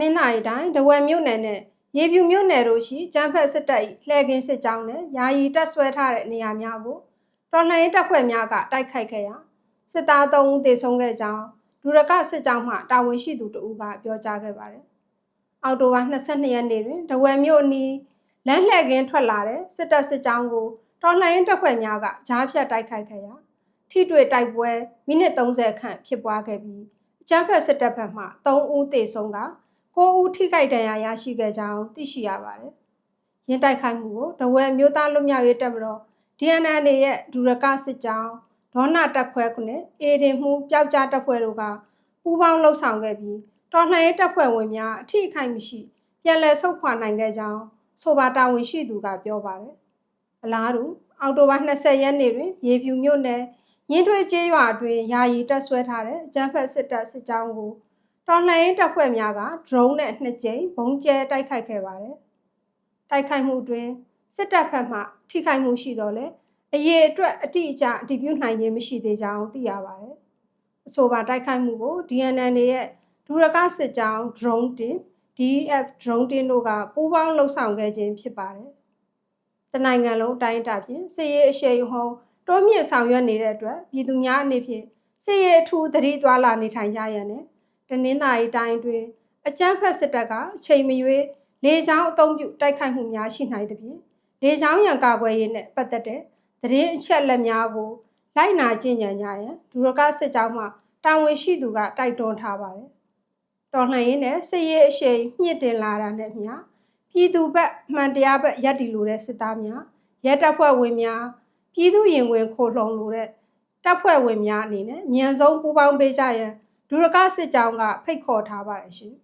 နင်္သာရီတိုင်းဒဝယ်မြို့နယ်နဲ့ရေပြူမြို့နယ်တို့ရှိကျန်းဖက်စစ်တပ်၏လှည့်ကင်းစစ်ကြောင်းနဲ့ယာယီတပ်ဆွဲထားတဲ့နေရာများကိုတော်လှန်ရေးတပ်ဖွဲ့များကတိုက်ခိုက်ခဲ့ရာစစ်သား3ဦးသေဆုံးခဲ့ကြောင်းဒူရကစစ်ကြောင်းမှတာဝန်ရှိသူတဦးကပြောကြားခဲ့ပါတယ်။အောက်တိုဘာ22ရက်နေ့တွင်ဒဝယ်မြို့အနီးလမ်းလှည့်ကင်းထွက်လာတဲ့စစ်တပ်စစ်ကြောင်းကိုတော်လှန်ရေးတပ်ဖွဲ့များကကြားဖြတ်တိုက်ခိုက်ခဲ့ရာထိတွေ့တိုက်ပွဲမိနစ်30ခန့်ဖြစ်ပွားခဲ့ပြီးအကြမ်းဖက်စစ်တပ်ဘက်မှ3ဦးသေဆုံးက 9ဦးထိခိုက်ဒဏ်ရာရရှိခဲ့ကြောင်းသိရှိရပါတယ်။ရင်းတိုက်ခိုက်မှုကိုဒဝဲမျိုးသားလူမျိုးရေးတပ်မတော် DNN ရဲ့ဒူရကစစ်ကြောင်းဒေါနာတက်ခွဲခုနှစ်အေဒင်မှုပျောက်ကြားတပ်ဖွဲ့တို့ကပူးပေါင်းလှုပ်ဆောင်ခဲ့ပြီးတော်လှန်ရေးတပ်ဖွဲ့ဝင်များအထိအခိုက်မရှိပြန်လည်ဆုတ်ခွာနိုင်ခဲ့ကြောင်းဆိုပါတာဝန်ရှိသူကပြောပါတယ်။အလားတူအောက်တိုဘာ20ရက်နေ့တွင်ရေဖြူမြို့နယ်ရင်းထွေးကျေးရွာအတွင်းယာယီတပ်ဆွဲထားတဲ့အကြမ်းဖက်စစ်တပ်စစ်ကြောင်းကို တော်လှန်ရေးတပ်ဖွဲ့များက drone နဲ့နှစ်ကြိမ်ဘုံကျဲတိုက်ခိုက်ခဲ့ပါတယ်။တိုက်ခိုက်မှုတွင်စစ်တပ်ဘက်မှထိခိုက်မှုရှိတော့လေအရေးအတွက်အတိအကျအတည်ပြုနိုင်ခြင်းမရှိသေးကြောင်းသိရပါတယ်။အဆိုပါတိုက်ခိုက်မှုကို DNN ရဲ့ဒူရကစစ်ကြောင်း drone တင် DF drone တင်တို့ကပူးပေါင်းလှုပ်ဆောင်ခဲ့ခြင်းဖြစ်ပါတယ်။တနိုင်ငံလုံးအတိုင်းအတာဖြင့်စစ်ရေးအရှိန်ဟုန်တိုးမြင့်ဆောင်ရွက်နေတဲ့အတွက်ပြည်သူများအနေဖြင့်စစ်ရေးအထူးသတိသွာလာနေထိုင်ကြရန်နဲ့ တနင်္သာရီတိုင်းတွင်အကြမ်းဖက်စစ်တပ်ကအချိန်မရွေးလေကြောင်းအုံပြုတိုက်ခိုက်မှုများရှိနိုင်သဖြင့်လေကြောင်းရန်ကာကွယ်ရေးနဲ့ပတ်သက်တဲ့သတင်းအချက်အလက်များကိုလိုက်နာကျင့်ကြံကြရန်ဒူရကစစ်ကြောင်းမှတာဝန်ရှိသူကတိုက်တွန်းထားပါတယ်။တော်လှန်ရေးနဲ့စစ်ရေးအရှိန်မြင့်တင်လာတာနဲ့မျှပြည်သူဘက်မှန်တရားဘက်ရပ်တည်လိုတဲ့စစ်သားများရဲတပ်ဖွဲ့ဝင်များပြည်သူရင်ဝင်ခိုလှုံလိုတဲ့တပ်ဖွဲ့ဝင်များအနေနဲ့မြန်ဆုံးပူးပေါင်းပေးကြရန် ဒုရကစစ်ကြောင်းကဖိတ်ခေါ်ထားပါတယ်ရှင်